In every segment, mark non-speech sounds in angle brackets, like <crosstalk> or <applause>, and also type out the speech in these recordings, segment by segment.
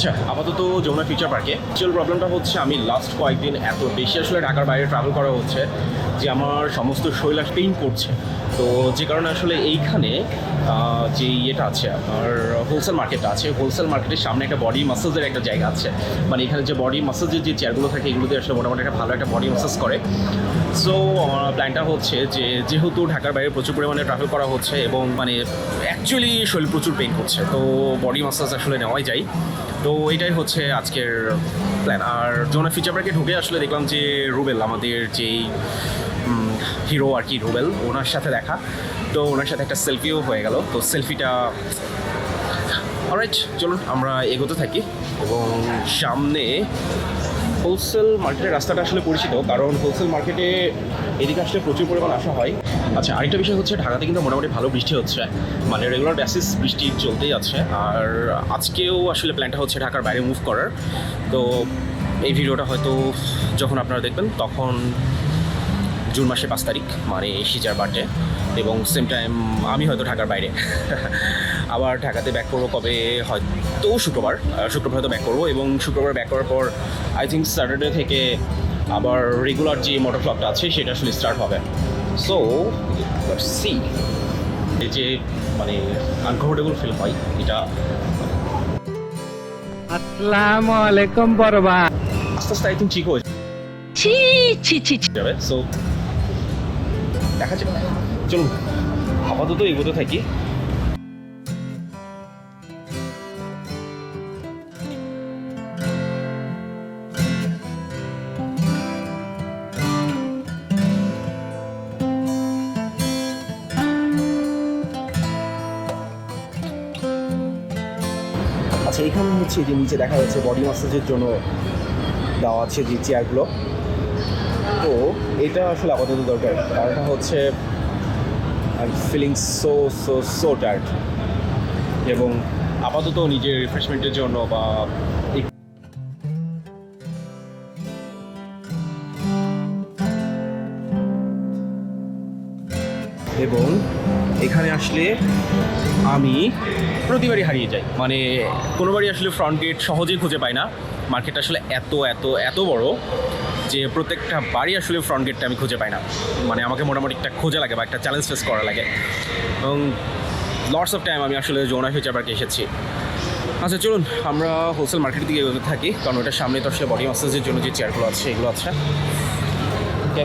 আচ্ছা আপাতত যমুনা ফিউচার পার্কে। অ্যাকচুয়াল প্রবলেমটা হচ্ছে, আমি লাস্ট কয়েকদিন এত বেশি আসলে ঢাকার বাইরে ট্রাভেল করা হচ্ছে। যে আমার সমস্ত শরীর পেইন করছে। তো যে কারণে আসলে এইখানে যে ইয়েটা আছে, আমার হোলসেল মার্কেটটা আছে হোলসেল মার্কেটের সামনে একটা বডি মাসাজের একটা জায়গা আছে। মানে এখানে যে বডি মাসাজের যে চেয়ারগুলো থাকে, এগুলোতে আসলে মোটামুটি একটা ভালো একটা বডি মাসাজ করে। সো আমার প্ল্যানটা হচ্ছে যে, যেহেতু ঢাকার বাইরে প্রচুর পরিমাণে ট্রাভেল করা হচ্ছে এবং মানে অ্যাকচুয়ালি শরীর প্রচুর পেইন করছে, তো বডি মাসাজ আসলে নেওয়াই যায়। তো এটাই হচ্ছে আজকের প্ল্যান আর জোনা ফিচার পার্কে ঢুকে আসলে দেখলাম যে রুবেল, আমাদের যেই হিরো আর কি, রুবেল, ওনার সাথে দেখা। তো ওনার সাথে একটা সেলফিও হয়ে গেল। তো সেলফিটা অলরাইট চলুন, আমরা এগোতে থাকি। এবং সামনে হোলসেল মার্কেটের রাস্তাটা আসলে পরিচিত, কারণ হোলসেল মার্কেটে এদিকে আসলে প্রচুর পরিমাণ আসা হয়। আচ্ছা আরেকটা বিষয় হচ্ছে, ঢাকাতে কিন্তু মোটামুটি ভালো বৃষ্টি হচ্ছে। মানে রেগুলার বেসিস বৃষ্টি চলতেই আছে। আর আজকেও আসলে প্ল্যানটা হচ্ছে ঢাকার বাইরে মুভ করার। তো এই ভিডিওটা হয়তো যখন আপনারা দেখবেন, তখন জুন মাসে পাঁচ তারিখ মানে সিজার বার্থডে। এবং সেম টাইম আমি হয়তো ঢাকার বাইরে। <laughs> আবার ঢাকাতে ব্যাক করব কবে? হয়তো শুক্রবার। শুক্রবার হয়তো ব্যাক করব এবং শুক্রবার ব্যাক করার পর আই থিঙ্ক স্যাটারডে থেকে আবার রেগুলার যে মোটর ক্লাবটা আছে সেটা আসলে স্টার্ট হবে। সো সি যে মানে আনকমফোর্টেবল ফিল হয় এটা। আসসালামু আলাইকুম বরবা আস্তে আস্তে আই থিঙ্ক ঠিক হয়ে। যাবে। সো দেখা যাক চলুন, আপাতত এগোতে থাকি। আচ্ছা এখানে হচ্ছে যে নিচে দেখা যাচ্ছে বডি মাসাজের জন্য দেওয়া আছে যে চেয়ারগুলো তো এটা আসলে আপাতত দরকার। কারণটা হচ্ছে I feeling so so so tired এবং আপাতত নিজের রিফ্রেশমেন্টের জন্য বা এবং এখানে আসলে আমি প্রতিবারই হারিয়ে যাই। মানে কোনোবারই আসলে ফ্রন্ট গেট সহজেই খুঁজে পাই না। মার্কেট আসলে এত এত এত বড়। যে প্রত্যেকটা বাড়ি আসলে ফ্রন্ট গেটটা আমি খুঁজে পাই না। মানে আমাকে মোটামুটি একটা খোঁজা লাগে বা একটা চ্যালেঞ্জ ফেস করা লাগে। এবং লটস অফ টাইম আমি আসলে জোনা ফিচার পার্কে এসেছি। আচ্ছা চলুন, আমরা হোলসেল মার্কেট দিকে থাকি, কারণ ওটার সামনে তো আসলে বডি মাসাজের জন্য যে চেয়ারগুলো আছে সেগুলো আছে। ওকে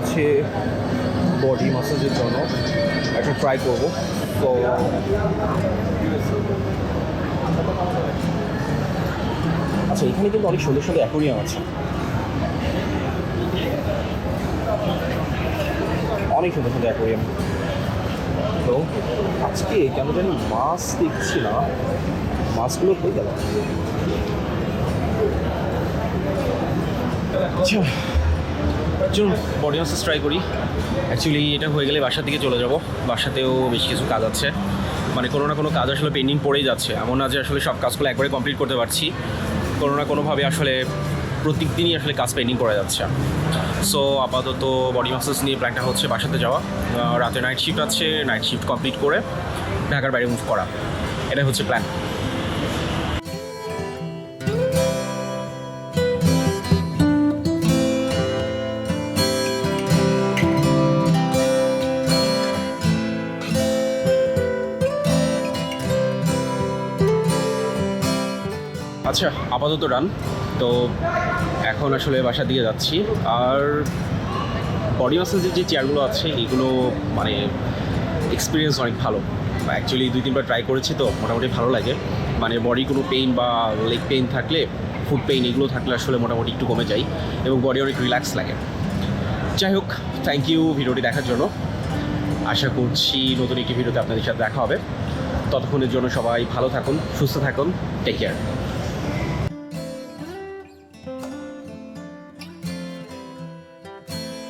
হচ্ছে বডি মাসাজের জন্য একটা ট্রাই করব। তো আচ্ছা এখানে কিন্তু অনেক সুন্দর সুন্দর অ্যাকোরিয়াম আছে। অনেক সুন্দর সুন্দর অ্যাকোরিয়াম তো আজকে কেন জানি মাছ দেখছি না। মাছগুলো হয়ে গেল। আচ্ছা চলুন বডি ট্রাই করি। অ্যাকচুয়ালি এটা হয়ে গেলে বাসার দিকে চলে যাব। বাসাতেও বেশ কিছু কাজ আছে। মানে কোনো না কোনো কাজ আসলে পেন্ডিং পড়েই যাচ্ছে। এমন না যে আসলে সব কাজগুলো একবারে কমপ্লিট করতে পারছি। কোনো না কোনোভাবে আসলে প্রত্যেক দিনই আসলে কাজ পেন্ডিং করা যাচ্ছে। সো আপাতত বডি মাসাজ নিয়ে প্ল্যানটা হচ্ছে বাসাতে যাওয়া। রাতে নাইট শিফট আছে নাইট শিফট কমপ্লিট করে ঢাকার বাইরে মুভ করা। এটাই হচ্ছে প্ল্যান আচ্ছা আপাতত রান তো এখন আসলে বাসার দিকে যাচ্ছি। আর বডি মাসাজের যে চেয়ারগুলো আছে, এগুলো মানে এক্সপিরিয়েন্স অনেক ভালো। অ্যাকচুয়ালি দুই তিনবার ট্রাই করেছি তো, মোটামুটি ভালো লাগে। মানে বডি কোনো পেইন বা লেগ পেইন থাকলে ফুড পেইন এগুলো থাকলে আসলে মোটামুটি একটু কমে যায় এবং বডি অনেক রিল্যাক্স লাগে। যাই হোক থ্যাংক ইউ ভিডিওটি দেখার জন্য। আশা করছি নতুন একটি ভিডিওতে আপনাদের সাথে দেখা হবে। ততক্ষণের জন্য সবাই ভালো থাকুন, সুস্থ থাকুন টেক কেয়ার